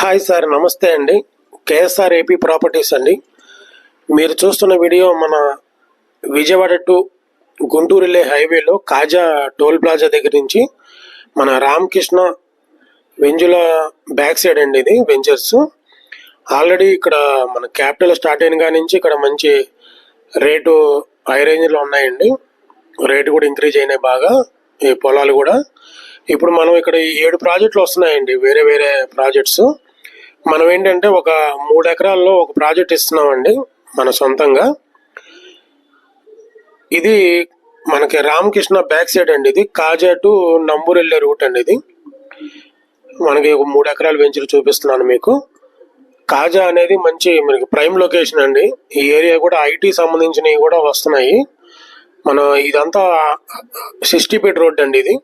Hi sir నమస్తే అండి. KSR AP properties అండి. మీరు చూస్తున్న వీడియో మన విజయవాడ టు గుంటూరు వెళ్ళే హైవేలో కాజా టోల్ ప్లాజా దగ్గర నుంచి మన రామకృష్ణ వెంజుల బ్యాక్ సైడ్ అండి ఇది వెంచర్స్. ఆల్రెడీ ఇక్కడ మన క్యాపిటల్ స్టార్ట్ అయిన కాడి నుంచి ఇక్కడ మంచి రేటు హై రేంజ్లో ఉన్నాయండి. రేటు కూడా ఇంక్రీజ్ అయినాయి బాగా ఈ పొలాలు కూడా. ఇప్పుడు మనం ఇక్కడ ఈ ఏడు ప్రాజెక్టులు వస్తున్నాయండి వేరే వేరే ప్రాజెక్ట్స్. మనం ఏంటంటే ఒక మూడు ఎకరాల్లో ఒక ప్రాజెక్ట్ ఇస్తున్నామండి మన సొంతంగా. ఇది మనకి రామకృష్ణ బ్యాక్ సైడ్ అండి ఇది. కాజా టు నంబూరు వెళ్ళే రూట్ అండి ఇది. మనకి ఒక మూడు ఎకరాలు వెంచర్ చూపిస్తున్నాను మీకు. కాజా అనేది మంచి మనకి ప్రైమ్ లొకేషన్ అండి. ఈ ఏరియా కూడా ఐటీ సంబంధించినవి కూడా వస్తున్నాయి. మన ఇదంతా సిక్స్టీపేట రోడ్ అండి ఇది.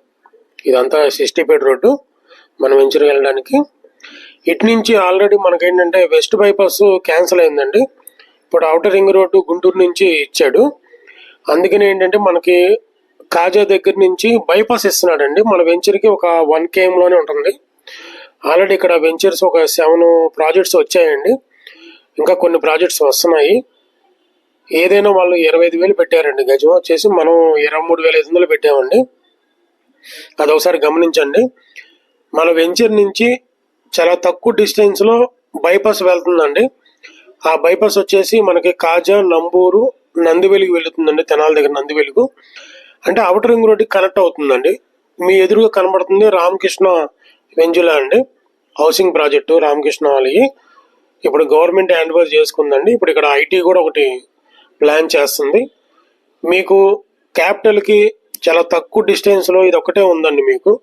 ఇదంతా సిక్స్టీపేట రోడ్డు. మనం వెంచర్ వెళ్ళడానికి ఇటు నుంచి ఆల్రెడీ మనకేంటంటే వెస్ట్ బైపాస్ క్యాన్సిల్ అయిందండి. ఇప్పుడు అవుటర్ రింగ్ రోడ్డు గుంటూరు నుంచి ఇచ్చాడు. అందుకని ఏంటంటే మనకి కాజా దగ్గర నుంచి బైపాస్ ఇస్తున్నాడండి. మన వెంచర్కి ఒక వన్ కేఎంలోనే ఉంటుంది. ఆల్రెడీ ఇక్కడ వెంచర్స్ ఒక సెవెన్ ప్రాజెక్ట్స్ వచ్చాయండి. ఇంకా కొన్ని ప్రాజెక్ట్స్ వస్తున్నాయి. ఏదైనా వాళ్ళు ఇరవై ఐదు వేలు పెట్టారండి. గజం వచ్చేసి మనం ఇరవై మూడు వేల ఐదు వందలు పెట్టామండి. అది ఒకసారి గమనించండి. మన వెంచర్ నుంచి చాలా తక్కువ డిస్టెన్స్లో బైపాస్ వెళ్తుందండి. ఆ బైపాస్ వచ్చేసి మనకి కాజా నంబూరు నందివెలుగు వెళుతుందండి తెనాల దగ్గర నందివెలుగు. అంటే అవుటర్ రింగ్ రోడ్డుకి కనెక్ట్ అవుతుందండి. మీ ఎదురుగా కనబడుతుంది రామకృష్ణ వెంజులా అండి. హౌసింగ్ ప్రాజెక్టు రామకృష్ణ వాళ్ళకి. ఇప్పుడు గవర్నమెంట్ హ్యాండ్ ఓవర్ చేసుకుందండి. ఇప్పుడు ఇక్కడ ఐటీ కూడా ఒకటి ప్లాన్ చేస్తుంది. మీకు క్యాపిటల్కి చాలా తక్కువ డిస్టెన్స్లో ఇది ఒకటే ఉందండి మీకు.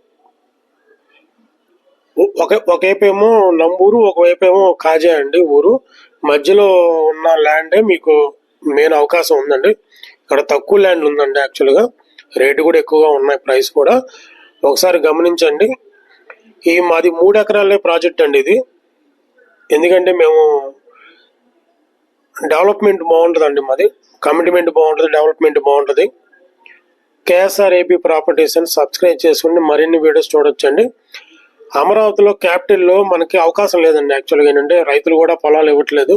ఒక ఒకవైపు ఏమో నంబూరు ఒకవైపేమో ఏమో కాజా అండి ఊరు. మధ్యలో ఉన్న ల్యాండే మీకు మెయిన్ అవకాశం ఉందండి. ఇక్కడ తక్కువ ల్యాండ్ ఉందండి యాక్చువల్గా. రేటు కూడా ఎక్కువగా ఉన్నాయి ప్రైస్ కూడా. ఒకసారి గమనించండి. ఈ మాది మూడు ఎకరాలే ప్రాజెక్ట్ అండి ఇది. ఎందుకంటే మేము డెవలప్మెంట్ బాగుంటుందండి మాది. కమిట్మెంట్ బాగుంటుంది డెవలప్మెంట్ బాగుంటుంది. కేఎస్ఆర్ ఏపీ ప్రాపర్టీస్ అని సబ్స్క్రైబ్ చేసుకుని మరిన్ని వీడియోస్ చూడొచ్చండి. అమరావతిలో క్యాపిటల్లో మనకి అవకాశం లేదండి. యాక్చువల్గా ఏంటంటే రైతులు కూడా పొలాలు ఇవ్వట్లేదు.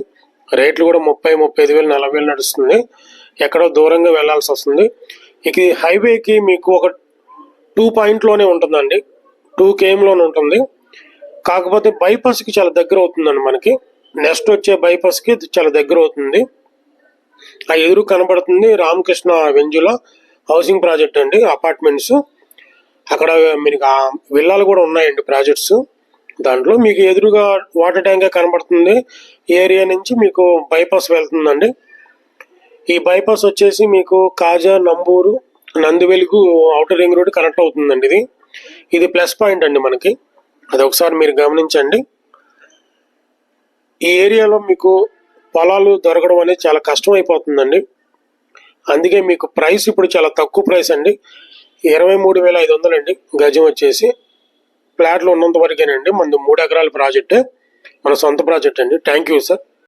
రేట్లు కూడా ముప్పై ముప్పై ఐదు వేలు నలభై వేలు నడుస్తుంది. ఎక్కడో దూరంగా వెళ్ళాల్సి వస్తుంది. ఇక హైవేకి మీకు ఒక టూ పాయింట్లోనే ఉంటుందండి. టూ కేఎంలోనే ఉంటుంది. కాకపోతే బైపాస్కి చాలా దగ్గర అవుతుందండి మనకి. నెక్స్ట్ వచ్చే బైపాస్కి చాలా దగ్గర అవుతుంది. ఆ ఎదురు కనబడుతుంది రామకృష్ణ వెంజుల హౌసింగ్ ప్రాజెక్ట్ అండి అపార్ట్మెంట్స్. అక్కడ మీకు విల్లాలు కూడా ఉన్నాయండి ప్రాజెక్ట్స్. దాంట్లో మీకు ఎదురుగా వాటర్ ట్యాంక్ కనబడుతుంది. ఈ ఏరియా నుంచి మీకు బైపాస్ వెళ్తుందండి. ఈ బైపాస్ వచ్చేసి మీకు Kaza Namburu Nandivelugu outer ring road connect అవుతుందండి ఇది. ఇది ప్లస్ పాయింట్ అండి మనకి. అది ఒకసారి మీరు గమనించండి. ఈ ఏరియాలో మీకు పొలాలు దొరకడం అనేది చాలా కష్టం అయిపోతుందండి అందుకే మీకు ప్రైస్ ఇప్పుడు చాలా తక్కువ ప్రైస్ అండి. ఇరవై మూడు వేల ఐదు వందలు అండి. గజం వచ్చేసి ఫ్లాట్లు ఉన్నంత వరకేనండి. మనది మూడు ఎకరాల ప్రాజెక్ట్. మన సొంత ప్రాజెక్ట్ అండి. Thank you sir